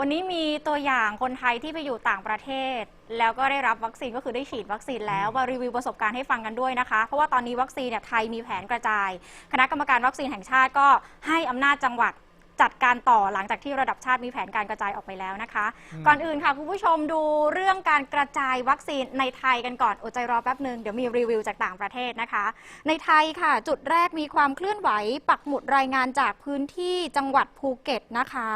วันนี้มีตัวอย่างคนไทยที่ไปอยู่ต่างประเทศ แล้วก็ได้รับวัคซีนก็คือได้ฉีดวัคซีนแล้วมารีวิวประสบการณ์ให้ฟังกันด้วยนะคะ เพราะว่าตอนนี้วัคซีนเนี่ยไทยมีแผนกระจาย คณะกรรมการวัคซีนแห่งชาติก็ให้อำนาจจังหวัด จัดการต่อหลังจากที่ระดับชาติมีแผนการกระจายออกไปแล้วนะคะอืมก่อนอื่นค่ะคุณผู้ชมดูเรื่องการกระจายวัคซีนในไทยกันก่อนอดใจรอแป๊บหนึ่งเดี๋ยวมีรีวิวจากต่างประเทศนะคะ ในไทยค่ะ จุดแรกมีความเคลื่อนไหว ปักหมุดรายงานจากพื้นที่จังหวัดภูเก็ตนะคะ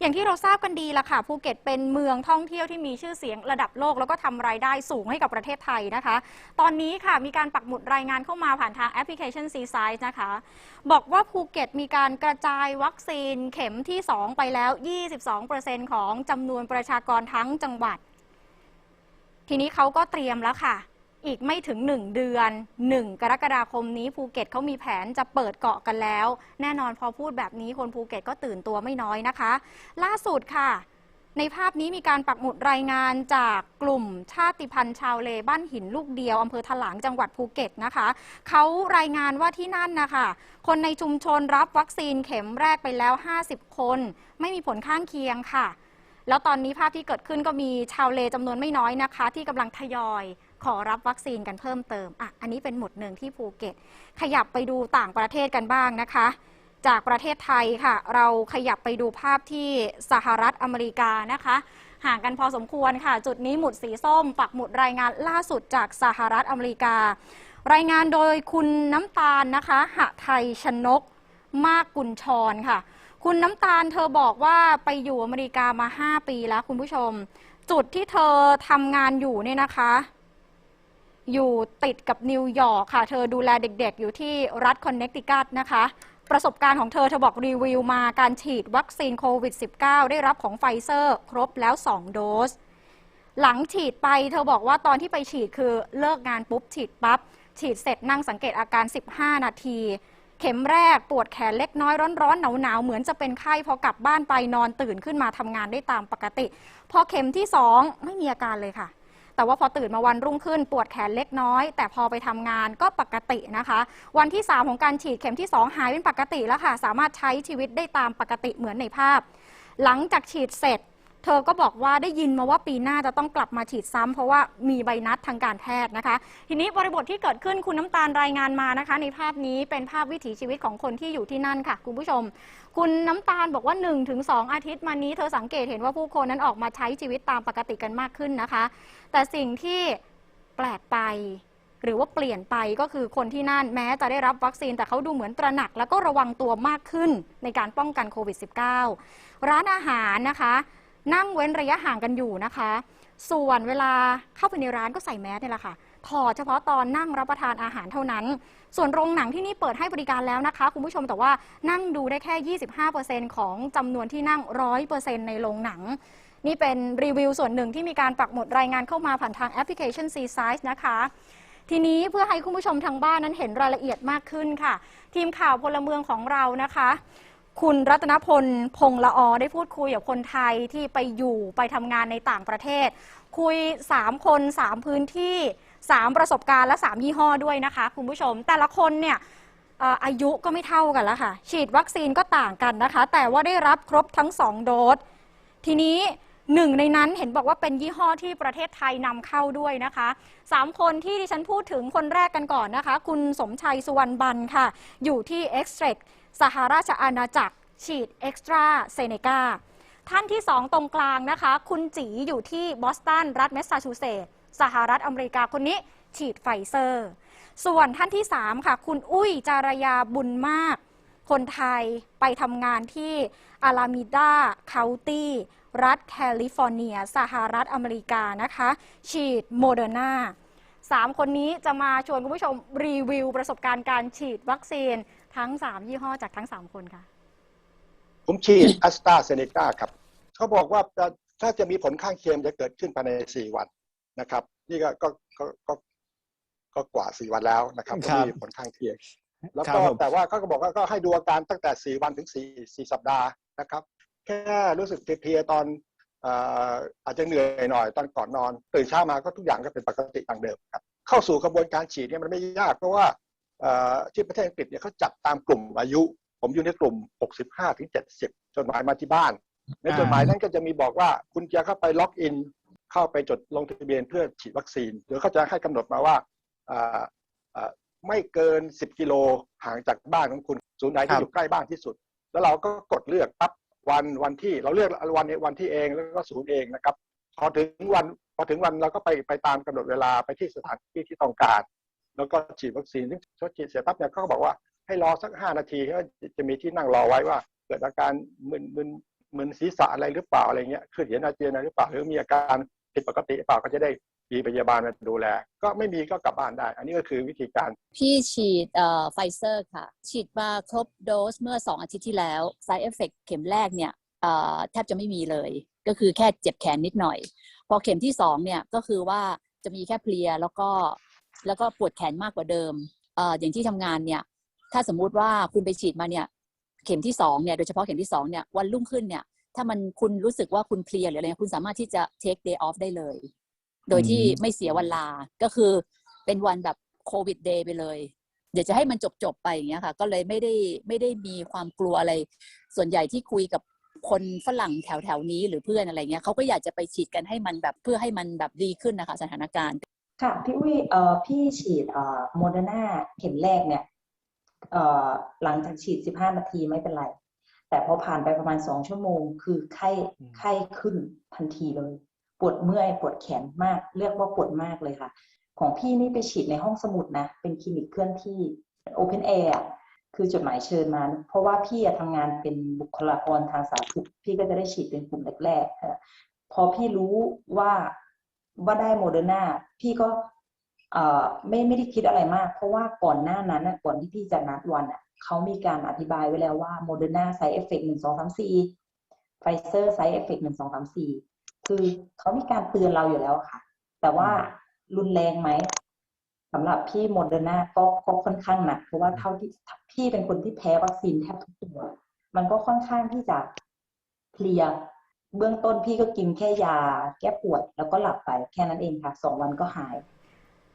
อย่างที่เราทราบกันดีละค่ะภูเก็ตเป็นเมืองท่องเที่ยวที่มีชื่อเสียงระดับโลก แล้วก็ทำรายได้สูงให้กับประเทศไทยนะคะ ตอนนี้ค่ะมีการปักหมุดรายงานเข้ามาผ่านทางแอปพลิเคชัน C Size นะคะ บอกว่าภูเก็ตมีการกระจายวัคซีนเข็มที่ 2 ไปแล้ว 22%ของจำนวนประชากรทั้งจังหวัด ทีนี้เขาก็เตรียมแล้วค่ะ อีกไม่ถึง 1 เดือน 1 กรกฎาคมนี้ภูเก็ตเขามีแผนจะเปิดเกาะกันแล้ว แน่นอนพอพูดแบบนี้คนภูเก็ตก็ตื่นตัวไม่น้อยนะคะ ล่าสุดค่ะ ในภาพนี้มีการปักหมุดรายงานจากกลุ่มชาติพันธุ์ชาวเลบ้านหินลูกเดียวอำเภอถลางจังหวัดภูเก็ตนะคะ เขารายงานว่าที่นั่นนะคะ คนในชุมชนรับวัคซีนเข็มแรกไปแล้ว 50 คน ไม่มีผลข้างเคียงค่ะ แล้วตอนนี้ภาพที่เกิดขึ้นก็มีชาวเลจำนวนไม่น้อยนะคะ ที่กำลังทยอยขอรับวัคซีนกันเพิ่มเติมอะอันนี้เป็นหมุดหนึ่งที่ภูเก็ต ขยับไปดูต่างประเทศกันบ้างนะคะ จากประเทศไทยค่ะ เราขยับไปดูภาพที่สหรัฐอเมริกานะคะ ห่างกันพอสมควรค่ะ จุดนี้หมุดสีส้ม ปักหมุดรายงานล่าสุดจากสหรัฐอเมริกา รายงานโดยคุณน้ำตาลนะคะ หะไทยชนก มากกุลชรค่ะ คุณน้ำตาลเธอบอกว่าไปอยู่อเมริกามา 5 ปีแล้วคุณผู้ชม จุดที่เธอทำงานอยู่เนี่ยนะคะอยู่ติดกับนิวยอร์กค่ะ เธอดูแลเด็กๆ อยู่ที่รัฐคอนเน c ติคัตนะคะ ประสบการณ์ของเธอเธอบอกรีวิวมาการฉีดวัคซีนโควิด -19 ได้รับของไฟเซอร์ครบแล้ว 2 โดส หลังฉีดไปเธอบอกว่าตอนที่ไปฉีดคือเลิกงานปุ๊บฉีดปั๊บ ฉีดเสร็จนั่งสังเกตอาการ 15 นาที เข็มแรกปวดแขนเล็กน้อยร้อนๆหนาวๆเหมือนจะเป็นไข้พอกลับบ้านไปนอนตื่นขึ้นมาทำงานได้ตามปกติ พอเข็มที่ 2 ไม่มีอาการเลยค่ะ แต่ว่าพอตื่นมาวันรุ่งขึ้นปวดแขนเล็กน้อย แต่พอไปทำงานก็ปกตินะคะ วันที่ 3 ของการฉีดเข็มที่ 2 หายเป็นปกติแล้วค่ะ สามารถใช้ชีวิตได้ตามปกติเหมือนในภาพ หลังจากฉีดเสร็จ เธอก็บอกว่าได้ยินมาว่าปีหน้าจะต้องกลับมาฉีดซ้ำเพราะว่ามีใบนัดทางการแพทย์นะคะ ทีนี้บริบทที่เกิดขึ้นคุณน้ำตาลรายงานมานะคะ ในภาพนี้เป็นภาพวิถีชีวิตของคนที่อยู่ที่นั่นค่ะ คุณผู้ชม คุณน้ำตาลบอกว่า1-2ถึง2อาทิตย์มานี้เธอสังเกตเห็นว่าผู้คนนั้นออกมาใช้ชีวิตตามปกติกันมากขึ้นนะคะ แต่สิ่งที่แปลกไปหรือว่าเปลี่ยนไปก็คือคนที่นั่นแม้จะได้รับวัคซีนแต่เขาดูเหมือนตระหนัก แล้วก็ระวังตัวมากขึ้นในการป้องกันโควิด -19 ร้านอาหารนะคะ นั่งเว้นระยะห่างกันอยู่นะคะ ส่วนเวลาเข้าไปในร้านก็ใส่แมสเนี่ยแหละค่ะถอดเฉพาะตอนนั่งรับประทานอาหารเท่านั้น ส่วนโรงหนังที่นี่เปิดให้บริการแล้วนะคะ คุณผู้ชมแต่ว่านั่งดูได้แค่ 25%ของจำนวนที่นั่ง 100%ในโรงหนัง นี่เป็นรีวิวส่วนหนึ่งที่มีการปักหมุดรายงานเข้ามาผ่านทางแอปพลิเคชัน C Size นะคะ ทีนี้เพื่อให้คุณผู้ชมทางบ้านนั้นเห็นรายละเอียดมากขึ้นค่ะ ทีมข่าวพลเมืองของเรานะคะ คุณรัตนพลพงละออได้พูดคุยกับคนไทยที่ไปอยู่ไปทำงานในต่างประเทศ คุย 3 คน 3 พื้นที่ 3 ประสบการณ์และ 3 ยี่ห้อด้วยนะคะ คุณผู้ชม แต่ละคนเนี่ยอายุก็ไม่เท่ากันแล้วค่ะ ฉีดวัคซีนก็ต่างกันนะคะ แต่ว่าได้รับครบทั้ง 2 โดส ทีนี้หนึ่งในนั้นเห็นบอกว่าเป็นยี่ห้อที่ประเทศไทยนำเข้าด้วยนะคะสามคนที่ดิฉันพูดถึงคนแรกกันก่อนนะคะ คุณสมชัยสุวรรณบันค่ะ อยู่ที่ e x t r a c t สหราชอาณาจักร ฉีดเอ็กซ์ตราเซเนกาท่านที่ 2 ตรงกลางนะคะ คุณจีอยู่ที่บอสตัน รัฐแมสซาชูเซตส์สหรัฐอเมริกาคนนี้ ฉีดไฟเซอร์ ส่วนท่านที่ 3 ค่ะ คุณอุ้ยจารยาบุญมาก คนไทยไปทำงานที่อาลามิดาเคาตี้รัฐแคลิฟอร์เนีย สหรัฐอเมริกานะคะ ฉีดโมเดอร์นาสามคนนี้จะมาชวนคุณผู้ชมรีวิวประสบการณ์การฉีดวัคซีน ทั้ง3ยี่ห้อจากทั้ง3คนค่ะ ผมฉีดแอสตราเซเนกาครับ เขาบอกว่าจะถ้าจะมีผลข้างเคียงจะเกิดขึ้นภายใน4วันนะครับ นี่ก็ก็ก็ก็ก็กว่า4วันแล้วนะครับครับที่มีผลข้างเคียง แล้วครัก็บผมแต่ว่าเขาก็บอกว่าก็ให้ดูอาการตั้งแต่4วันถึง4 4สัปดาห์นะครับ แค่รู้สึกเพลียๆตอนเอ่ออาจจะเหนื่อยหน่อยตอนก่อนนอน ตื่นเช้ามาก็ทุกอย่างก็เป็นปกติดังเดิมครับ เข้าสู่กระบวนการฉีดเนี่ยมันไม่ยากเพราะว่าเอ่อ ที่ประเทศอังกฤษเนี่ยเขาจัดตามกลุ่มอายุ ผมอยู่ในกลุ่ม 65ถึง70จนหมายมาที่บ้าน ในจดหมายนั้นก็จะมีบอกว่าคุณจะเข้าไปล็อกอิน เข้าไปจดลงทะเบียนเพื่อฉีดวัคซีน หรือเขาจะให้กำหนดมาว่าไม่เกิน 10 กิโลห่างจากบ้านของคุณศูนย์ไหนที่อยู่ใกล้บ้านที่สุด แล้วเราก็กดเลือกปั๊บวันวันที่เราเลือกวันวันที่เองแล้วก็ศูนย์เองนะครับพอถึงวันพอถึงวันเราก็ไปไปตามกำหนดเวลาไปที่สถานที่ที่ต้องการ แล้วก็ฉีดวัคซีนซึ่งพอฉีดเสร็จปั๊บเนี่ยเขาก็บอกว่าให้รอสักห้านาทีก็จะมีที่นั่งรอไว้ว่า เกิดอาการมึนมึนมึนศีรษะอะไรหรือเปล่าอะไรเงี้ยขึ้นเห็นอาเจียนอะไรหรือเปล่าหรือมีอาการผิดปกติเปล่าก็จะได้มีพยาบาลมาดูแล ก็ไม่มีก็กลับบ้านได้ อันนี้ก็คือวิธีการ พี่ฉีดเอ่อไฟเซอร์ค่ะ ฉีดมาครบโดสเมื่อ 2 อาทิตย์ที่แล้ว side effect เข็มแรกเนี่ยเอ่อแทบจะไม่มีเลย ก็คือแค่เจ็บแขนนิดหน่อย พอเข็มที่ 2 เนี่ยก็คือว่าจะมีแค่เพลียแล้วก็ แล้วก็ปวดแขนมากกว่าเดิมเอ่ออย่างที่ทำงานเนี่ย ถ้าสมมุติว่าคุณไปฉีดมาเนี่ยเข็มที่2เนี่ยโดยเฉพาะเข็มที่2เนี่ยวันรุ่งขึ้นเนี่ย ถ้ามันคุณรู้สึกว่าคุณเพลียหรืออะไรเงี้ยคุณสามารถที่จะ take day off ได้เลย โดยที่ไม่เสียวันลา ก็คือเป็นวันแบบโควิดเดย์ไปเลยเดี๋ยวจะให้มันจบจบๆไปอย่างเงี้ยค่ะ ก็เลยไม่ได้ไม่ได้มีความกลัวอะไร ส่วนใหญ่ที่คุยกับคนฝรั่งแถวแถวๆนี้หรือเพื่อนอะไรเงี้ยเขาก็อยากจะไปฉีดกันให้มันแบบเพื่อให้มันแบบดีขึ้นนะคะ สถานการณ์ ค่ะพี่อุ้ยเอ่อพี่ฉีดเอ่อโมเดอร์นาเข็มแรกเนี่ยเอ่อหลังจากฉีด 15 นาทีไม่เป็นไร แต่พอผ่านไปประมาณ 2 ชั่วโมง คือไข้ไข้ขึ้นทันทีเลย ปวดเมื่อย ปวดแขนมาก เรียกว่าปวดมากเลยค่ะ ของพี่นี่ไปฉีดในห้องสมุดนะ เป็นคลินิกเคลื่อนที่ Open Air อะคือจดหมายเชิญมา เพราะว่าพี่อะทำงานเป็นบุคลากรทางสาธารณสุขพี่ก็จะได้ฉีดเป็นกลุ่มแรกๆค่ะพอพี่รู้ว่า ว่าได้โมเดอร์นาพี่ก็เอ่อไม่ไม่ได้คิดอะไรมาก เพราะว่าก่อนหน้านั้นน่ะก่อนที่พี่จะนัดวันอะเขามีการอธิบายไว้แล้วว่าโมเดอร์นาไซเอฟเฟกหนึ่งสองสามสี่ไฟเซอร์ไซเอฟเฟกหนึ่งสองสามสี่คือเขามีการเตือนเราอยู่แล้วค่ะ แต่ว่ารุนแรงไหมสำหรับพี่โมเดอร์นาก็ก็ค่อนข้างหนักเพราะว่าเท่าที่พี่เป็นคนที่แพ้วัคซีนแทบทุกตัว มันก็ค่อนข้างที่จะเพลีย เบื้องต้นพี่ก็กินแค่ยาแก้ปวดแล้วก็หลับไปแค่นั้นเองค่ะสองวันก็หาย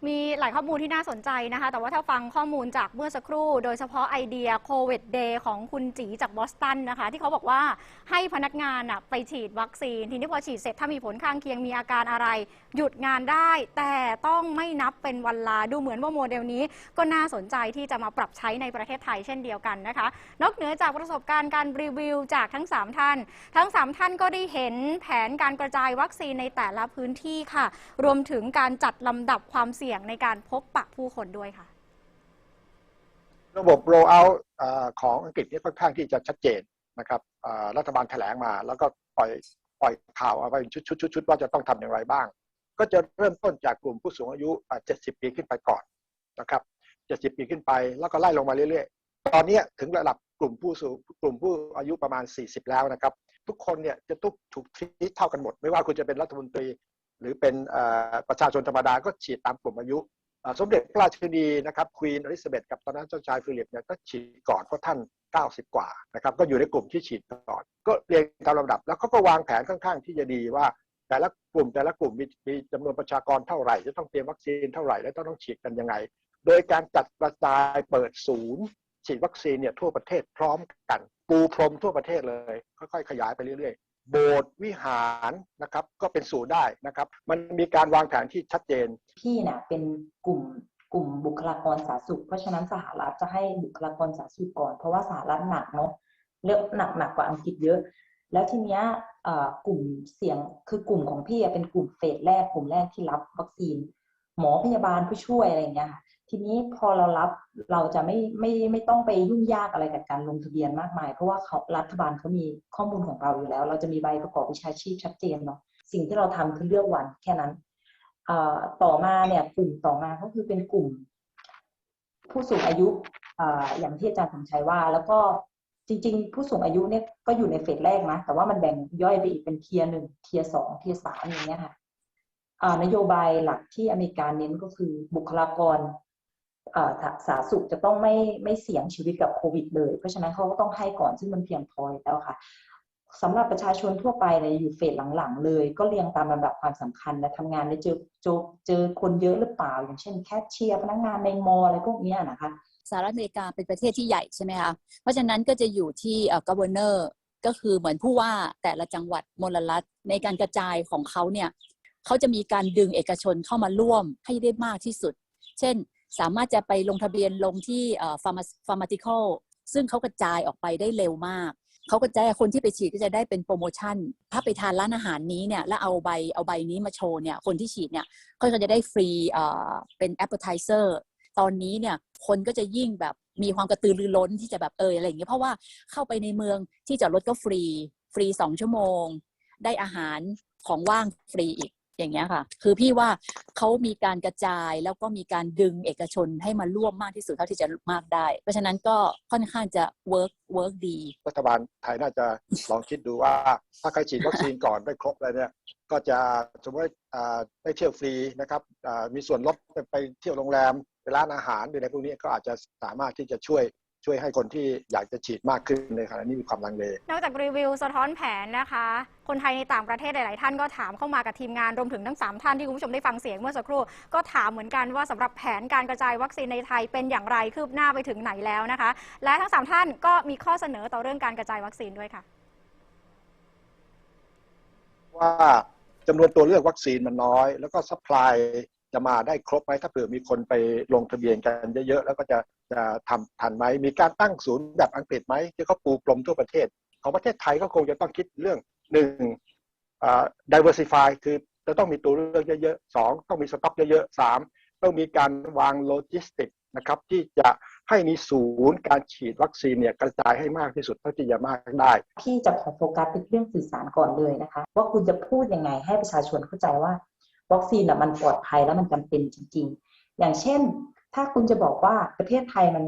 มีหลายข้อมูลที่น่าสนใจนะคะ แต่ว่าถ้าฟังข้อมูลจากเมื่อสักครู่ โดยเฉพาะไอเดียโควิดเดย์ของคุณจีจากบอสตันนะคะ ที่เขาบอกว่าให้พนักงานน่ะไปฉีดวัคซีน ทีนี้พอฉีดเสร็จถ้ามีผลข้างเคียงมีอาการอะไร หยุดงานได้ แต่ต้องไม่นับเป็นวันลาดูเหมือนว่าโมเดลนี้ ก็น่าสนใจที่จะมาปรับใช้ในประเทศไทยเช่นเดียวกันนะคะ นอกเหนือจากประสบการณ์การรีวิวจากทั้ง 3 ท่าน ทั้ง 3 ท่านก็ได้เห็นแผนการกระจายวัคซีนในแต่ละพื้นที่ค่ะ รวมถึงการจัดลำดับความเสี่ยงในการพบปะผู้คนด้วยค่ะ ระบบ roll out อ่าของอังกฤษนี่ค่อนข้างที่จะชัดเจนนะครับรัฐบาลแถลงมาแล้วก็ปล่อยปล่อยข่าวเอาไปชุดชุดชุดชุดว่าจะต้องทำอย่างไรบ้าง ก็จะเริ่มต้นจากกลุ่มผู้สูงอายุ 70 ปีขึ้นไปก่อนนะครับ70 ปีขึ้นไป แล้วก็ไล่ลงมาเรื่อยๆ ตอนนี้ถึงระดับกลุ่มผู้สูงกลุ่มผู้อายุประมาณ 40 แล้วนะครับ ทุกคนเนี่ยจะต้องถูกทีเท่ากันหมด ไม่ว่าคุณจะเป็นรัฐมนตรี หรือเป็นประชาชนธรรมดาก็ฉีดตามกลุ่มอายุ สมเด็จพระราชินีนะครับควีนอลิซาเบธกับตอนนั้นเจ้าชายฟิลิปเนี่ยก็ฉีดก่อนเพราะท่าน 90 กว่านะครับก็อยู่ในกลุ่มที่ฉีดก่อน ก็เรียงตามลำดับ แล้วเขาก็วางแผนค่อนข้างที่จะดีว่า แต่ละกลุ่มแต่ละกลุ่มมีมีจำนวนประชากรเท่าไหร่ จะต้องเตรียมวัคซีนเท่าไหร่และต้องต้องฉีดกันยังไง โดยการจัดกระจายเปิดศูนย์ฉีดวัคซีนเนี่ยทั่วประเทศพร้อมกัน ปูพรมทั่วประเทศเลย ค่อยๆขยายไปเรื่อยๆ โบสถ์วิหารนะครับ ก็เป็นศูนย์ได้นะครับ มันมีการวางแผนที่ชัดเจน พี่นี่ยเป็นกลุ่มกลุ่มบุคลากรสาธารณสุข เพราะฉะนั้นสหรัฐจะให้บุคลากรสาธารณสุขก่อน เพราะว่าสหรัฐหนักเนาะเลือกหนักหนักกว่าอังกฤษเยอะ แล้วทีเนี้ยกลุ่มเสี่ยงคือกลุ่มของพี่เป็นกลุ่มเฟสแรกกลุ่มแรกที่รับวัคซีน หมอพยาบาลผู้ช่วยอะไรเงี้ยค่ะ ทีนี้พอเรารับเราจะไม่ไม่ไม่ต้องไปยุ่งยากอะไรกับการลงทะเบียนมากมาย เพราะว่าเขารัฐบาลเขามีข้อมูลของเราอยู่แล้ว เราจะมีใบประกอบวิชาชีพชัดเจนเนาะสิ่งที่เราทำคือเลือกวันแค่นั้นต่อมาเนี่ยกลุ่มต่อมาก็คือเป็นกลุ่ม ผู้สูงอายุอย่างที่อาจารย์สมชัยว่า แล้วก็จริง ๆ ผู้สูงอายุเนี่ยก็อยู่ในเฟสแรกนะแต่ว่ามันแบ่งย่อยไปอีกเป็นเทียร์หนึ่งเทียร์สองเทียร์สามอย่างเงี้ยค่ะนโยบายหลักที่อเมริกาเน้นก็คือบุคลากร สาสาธารณสุขจะต้องไม่ไม่เสี่ยงชีวิตกับโควิดเลย เพราะฉะนั้นเขาก็ต้องให้ก่อนซึ่งมันเพียงพอแล้วค่ะสำหรับประชาชนทั่วไปเนี่ยอยู่เฟสหลังๆ เลย ก็เรียงตามลำดับความสำคัญและทำงานได้เจอเจอเจอคนเยอะหรือเปล่า อย่างเช่นแคชเชียร์พนักงานในมออะไรพวกเนี้ยนะคะสหรัฐอเมริกาเป็นประเทศที่ใหญ่ใช่ไหมคะเพราะฉะนั้นก็จะอยู่ที่เอ่อ governor ก็คือเหมือนผู้ว่าแต่ละจังหวัดมลรัฐในการกระจายของเขาเนี่ยเขาจะมีการดึงเอกชนเข้ามาร่วมให้ได้มากที่สุด เช่น สามารถจะไปลงทะเบียนลงที่ฟาร์มาฟาร์มาติคอลซึ่งเขากระจายออกไปได้เร็วมากเขากระจายคนที่ไปฉีดก็จะได้เป็นโปรโมชั่น ถ้าไปทานร้านอาหารนี้เนี่ยแล้วเอาใบเอาใบนี้มาโชว์เนี่ยคนที่ฉีดเนี่ยก็จะได้ฟรีเอ่อเป็น appetizer ตอนนี้เนี่ยคนก็จะยิ่งแบบมีความกระตือรือร้นที่จะแบบเอออะไรอย่างเงี้ยเพราะว่าเข้าไปในเมืองที่จอดรถก็ฟรี ฟรีสองชั่วโมง ได้อาหารของว่างฟรีอีก อย่างเงี้ยค่ะ คือพี่ว่าเขามีการกระจายแล้วก็มีการดึงเอกชนให้มาร่วมมากที่สุดเท่าที่จะมากได้ เพราะฉะนั้นก็ค่อนข้างจะเวิร์กเวิร์กดี รัฐบาลไทยน่าจะลองคิดดูว่า ถ้าใครฉีดวัคซีนก่อนได้ครบแล้วเนี่ยก็จะสมมติได้เที่ยวฟรีนะครับมีส่วนลดไปเที่ยวโรงแรมไปร้านอาหารหรืออะไรพวกนี้ก็อาจจะสามารถที่จะช่วย ช่วยให้คนที่อยากจะฉีดมากขึ้นในขณะนี้มีความลังเล นอกจากรีวิวสะท้อนแผนนะคะ คนไทยในต่างประเทศหลาย ๆ ท่านก็ถามเข้ามากับทีมงานรวมถึงทั้ง 3 ท่านที่คุณผู้ชมได้ฟังเสียงเมื่อสักครู่ ก็ถามเหมือนกันว่าสำหรับแผนการกระจายวัคซีนในไทยเป็นอย่างไรคืบหน้าไปถึงไหนแล้วนะคะ และทั้ง 3 ท่านก็มีข้อเสนอต่อเรื่องการกระจายวัคซีนด้วยค่ะ ว่าจำนวนตัวเลือกวัคซีนมันน้อย แล้วก็ซัพพลาย จะมาได้ครบไหมถ้าเผื่อมีคนไปลงทะเบียนกันเยอะๆแล้วก็จะจะทำทันไหมมีการตั้งศูนย์แบบอังกฤษไหมที่เขาปูพรมทั่วประเทศ ของประเทศไทยก็คงจะต้องคิดเรื่องหนึ่งอ่า diversify คือจะต้องมีตัวเลือกเยอะๆสองต้องมีสต็อกเยอะๆสามต้องมีการวางโลจิสติกนะครับที่จะให้มีศูนย์การฉีดวัคซีนเนี่ยกระจายให้มากที่สุดเท่าที่จะมากได้ พี่จะขอโฟกัสไปเรื่องสื่อสารก่อนเลยนะคะ ว่าคุณจะพูดยังไงให้ประชาชนเข้าใจว่า วัคซีนน่ะมันปลอดภัยแล้วมันจำเป็นจริง ๆ อย่างเช่น ถ้าคุณจะบอกว่าประเทศไทยมัน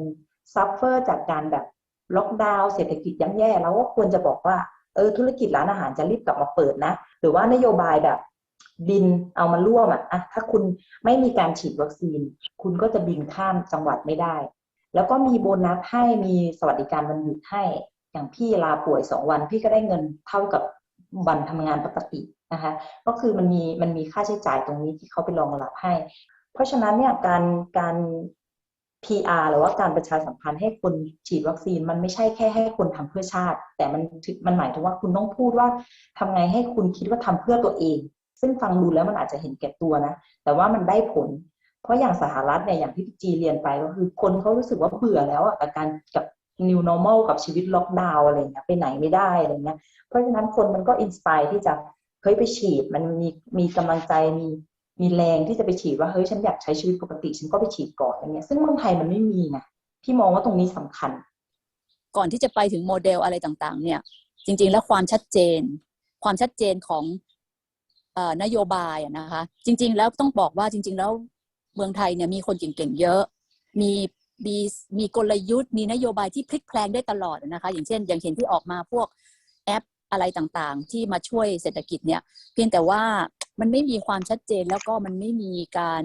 ซัฟเฟอร์จากการแบบล็อกดาวน์เศรษฐกิจย่ำแย่แล้วก็ควรจะบอกว่าเออธุรกิจร้านอาหารจะรีบกลับมาเปิดนะ หรือว่านโยบายแบบบินเอามาร่วมอะอะถ้าคุณไม่มีการฉีดวัคซีน คุณก็จะบินข้ามจังหวัดไม่ได้ แล้วก็มีโบนัสให้มีสวัสดิการวันหยุดให้ อย่างพี่ลาป่วยสองวัน พี่ก็ได้เงินเท่ากับ วันทำงานปกตินะคะก็คือมันมีมันมีค่าใช้จ่ายตรงนี้ที่เขาไปรองรับให้ เพราะฉะนั้นเนี่ยการการ PR หรือว่าการประชาสัมพันธ์ให้คนฉีดวัคซีนมันไม่ใช่แค่ให้คนทำเพื่อชาติ แต่มันมันหมายถึงว่าคุณต้องพูดว่าทำไงให้คุณคิดว่าทำเพื่อตัวเอง ซึ่งฟังดูแล้วมันอาจจะเห็นแก่ตัวนะ แต่ว่ามันได้ผล เพราะอย่างสหรัฐเนี่ยอย่างที่พี่จีเรียนไปก็คือคนเขารู้สึกว่าเบื่อแล้วอะกับการกับ new normal กับชีวิตล็อกดาวน์อะไรเงี้ยไปไหนไม่ได้อะไรเงี้ยเพราะฉะนั้นคนมันก็อินสปายที่จะเฮ้ยไปฉีดมันมีมีกำลังใจมีมีแรงที่จะไปฉีดว่าเฮ้ยฉันอยากใช้ชีวิตปกติ ฉันก็ไปฉีดก่อนอะไรเงี้ยซึ่งเมืองไทยมันไม่มีไงพี่มองว่าตรงนี้สำคัญ ก่อนที่จะไปถึงโมเดลอะไรต่างๆ เนี่ย จริง ๆ แล้วความชัดเจน ความชัดเจนของอนโยบายอะนะคะ จริง ๆ แล้วต้องบอกว่าจริง ๆ แล้วเมืองไทยเนี่ยมีคนเก่งๆเยอะ มี มีมีกลยุทธ์มีนโยบายที่พลิกแพลงได้ตลอดนะคะ อย่างเช่น อย่างเห็นที่ออกมาพวกแอปอะไรต่างๆ ที่มาช่วยเศรษฐกิจเนี่ย เพียงแต่ว่ามันไม่มีความชัดเจนแล้วก็มันไม่มีการ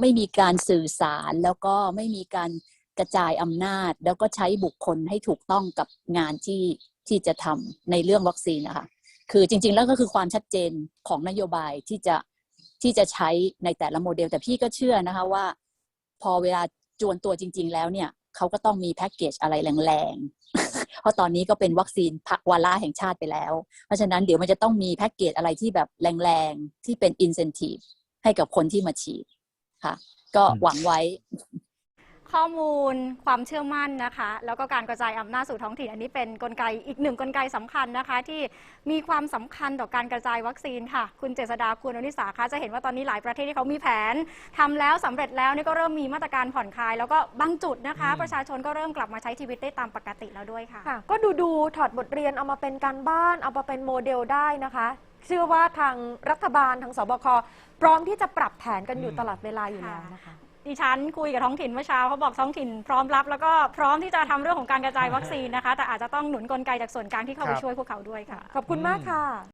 ไม่มีการสื่อสารแล้วก็ไม่มีการกระจายอำนาจ แล้วก็ใช้บุคคลให้ถูกต้องกับงานที่ที่จะทำในเรื่องวัคซีนนะคะคือจริง ๆ แล้วก็คือความชัดเจนของนโยบายที่จะที่จะใช้ในแต่ละโมเดล แต่พี่ก็เชื่อนะคะว่า พอเวลาจวนตัวจริง ๆ แล้วเนี่ยเขาก็ต้องมีแพ็กเกจอะไรแรงๆ เพราะตอนนี้ก็เป็นวัคซีนพักวาระแห่งชาติไปแล้ว เพราะฉะนั้นเดี๋ยวมันจะต้องมีแพ็กเกจอะไรที่แบบแรงๆ ที่เป็นอินเซนティブให้กับคนที่มาฉีดค่ะ ก็หวังไว้ ข้อมูล ความเชื่อมั่นนะคะ แล้วก็การกระจายอำนาจสู่ท้องถิ่นอันนี้เป็นนกลไกอีกหนึ่งกลไกสำคัญนะคะ ที่มีความสำคัญต่อการกระจายวัคซีนค่ะ คุณเจษดาคุณอนิสาคะจะเห็นว่าตอนนี้หลายประเทศที่เขามีแผนทำแล้วสำเร็จแล้วนี่ก็เริ่มมีมาตรการผ่อนคลาย แล้วก็บางจุดนะคะอืมประชาชนก็เริ่มกลับมาใช้ชีวิตได้ตามปกติแล้วด้วยค่ะค่ะ ก็ดูดูถอดบทเรียนเอามาเป็นการบ้านเอามาเป็นโมเดลได้นะคะเชื่อว่าทางรัฐบาลทางสบคพร้อมที่จะปรับแผนกันอยู่อืมตลอดเวลาอยู่แล้วนะคะ ดิฉันคุยกับท้องถิ่นเมื่อเช้าเขาบอกท้องถิ่นพร้อมรับ แล้วก็พร้อมที่จะทำเรื่องของการกระจายวัคซีนนะคะ แต่อาจจะต้องหนุนกลไกจากส่วนกลางที่เข้าไปครับช่วยพวกเขาด้วยค่ะ ขอบคุณมากค่ะ